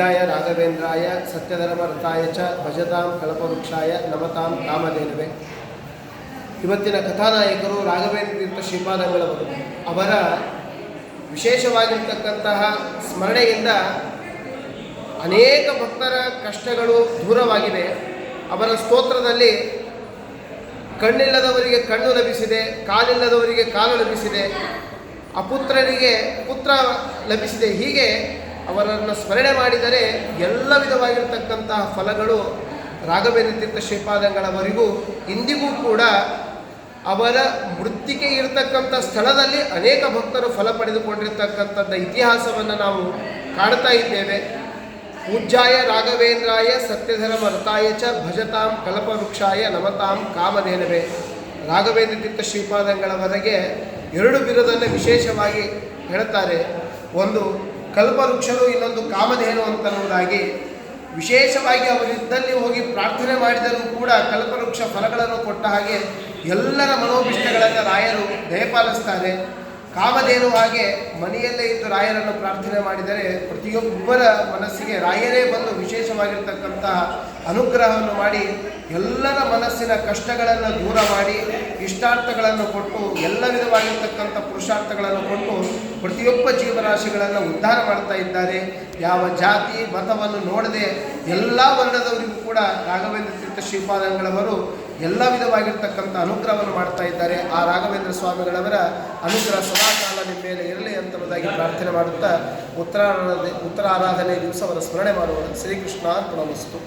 ರಾಘವೇಂದ್ರಾಯ ಸತ್ಯಧರ್ಮರತಾಯ ಚ ಭಜತಾಂ ಕಲ್ಪವೃಕ್ಷಾಯ ನಮತಾಂ ಕಾಮಧೇನುವೆ. ಇವತ್ತಿನ ಕಥಾನಾಯಕರು ರಾಘವೇಂದ್ರ ತೀರ್ಥ ಶ್ರೀಪಾದಂಗಳವರು. ಅವರ ವಿಶೇಷವಾಗಿರ್ತಕ್ಕಂತಹ ಸ್ಮರಣೆಯಿಂದ ಅನೇಕ ಭಕ್ತರ ಕಷ್ಟಗಳು ದೂರವಾಗಿವೆ. ಅವರ ಸ್ತೋತ್ರದಲ್ಲಿ ಕಣ್ಣಿಲ್ಲದವರಿಗೆ ಕಣ್ಣು ಲಭಿಸಿದೆ, ಕಾಲಿಲ್ಲದವರಿಗೆ ಕಾಲು ಲಭಿಸಿದೆ, ಅಪುತ್ರರಿಗೆ ಪುತ್ರ ಲಭಿಸಿದೆ. ಹೀಗೆ ಅವರನ್ನು ಸ್ಮರಣೆ ಮಾಡಿದರೆ ಎಲ್ಲ ವಿಧವಾಗಿರ್ತಕ್ಕಂತಹ ಫಲಗಳು ರಾಘವೇಂದ್ರ ತೀರ್ಥ ಶ್ರೀಪಾದಂಗಳವರಿಗೂ ಇಂದಿಗೂ ಕೂಡ ಅವರ ಮೃತ್ತಿಕೆ ಇರತಕ್ಕಂಥ ಸ್ಥಳದಲ್ಲಿ ಅನೇಕ ಭಕ್ತರು ಫಲ ಪಡೆದುಕೊಂಡಿರ್ತಕ್ಕಂಥದ್ದು ಇತಿಹಾಸವನ್ನು ನಾವು ಕಾಣ್ತಾ ಇದ್ದೇವೆ. ಪೂಜ್ಯಾಯ ರಾಘವೇಂದ್ರಾಯ ಸತ್ಯಧರ್ಮ ರತಾಯ ಚ ಭಜತಾಂ ಕಲ್ಪವೃಕ್ಷಾಯ ನಮತಾಂ ಕಾಮಧೇನವೇ. ರಾಘವೇಂದ್ರ ತೀರ್ಥ ಶ್ರೀಪಾದಂಗಳವರೆಗೆ ಎರಡು ಬಿರುದನ್ನು ವಿಶೇಷವಾಗಿ ಹೇಳ್ತಾರೆ. ಒಂದು ಕಲ್ಪವೃಕ್ಷರು ಇನ್ನೊಂದು ಕಾಮಧೇನು ಅಂತನ್ನುವುದಾಗಿ ವಿಶೇಷವಾಗಿ ಅವರಿದ್ದಲ್ಲಿ ಹೋಗಿ ಪ್ರಾರ್ಥನೆ ಮಾಡಿದರೂ ಕೂಡ ಕಲ್ಪವೃಕ್ಷ ಫಲಗಳನ್ನು ಕೊಟ್ಟ ಹಾಗೆ ಎಲ್ಲರ ಮನೋಭಿಷ್ಟಗಳನ್ನು ರಾಯರು ದಯಪಾಲಿಸ್ತಾರೆ. ಕಾಮಧೇನು ಹಾಗೆ ಮನೆಯಲ್ಲೇ ಇದ್ದು ರಾಯರನ್ನು ಪ್ರಾರ್ಥನೆ ಮಾಡಿದರೆ ಪ್ರತಿಯೊಬ್ಬರ ಮನಸ್ಸಿಗೆ ರಾಯರೇ ಬಂದು ವಿಶೇಷವಾಗಿರ್ತಕ್ಕಂತಹ ಅನುಗ್ರಹವನ್ನು ಮಾಡಿ ಎಲ್ಲರ ಮನಸ್ಸಿನ ಕಷ್ಟಗಳನ್ನು ದೂರ ಮಾಡಿ ಇಷ್ಟಾರ್ಥಗಳನ್ನು ಕೊಟ್ಟು, ಎಲ್ಲ ವಿಧವಾಗಿರ್ತಕ್ಕಂಥ ಪುರುಷಾರ್ಥಗಳನ್ನು ಕೊಟ್ಟು ಪ್ರತಿಯೊಬ್ಬ ಜೀವರಾಶಿಗಳನ್ನು ಉದ್ಧಾರ ಮಾಡ್ತಾ ಇದ್ದಾರೆ. ಯಾವ ಜಾತಿ, ಮತವನ್ನು ನೋಡದೆ ಎಲ್ಲ ವರ್ಣದವರಿಗೂ ಕೂಡ ರಾಘವೇಂದ್ರ ತೀರ್ಥ ಶ್ರೀಪಾದಂಗಳವರು ಎಲ್ಲ ವಿಧವಾಗಿರ್ತಕ್ಕಂಥ ಅನುಗ್ರಹವನ್ನು ಮಾಡ್ತಾ ಇದ್ದಾರೆ. ಆ ರಾಘವೇಂದ್ರ ಸ್ವಾಮಿಗಳವರ ಅನುಗ್ರಹ ಸದಾಕಾಲ ನಿಮ್ಮ ಮೇಲೆ ಇರಲಿ ಅಂತವದಾಗಿ ಪ್ರಾರ್ಥನೆ ಮಾಡುತ್ತಾ ಉತ್ತರಾರಾಧನೆ ಉತ್ತರಾರಾಧನೆ ದಿವಸ ಅವರ ಸ್ಮರಣೆ ಮಾಡುವ ಶ್ರೀಕೃಷ್ಣ ಅರ್ಪಣಮಸ್ತು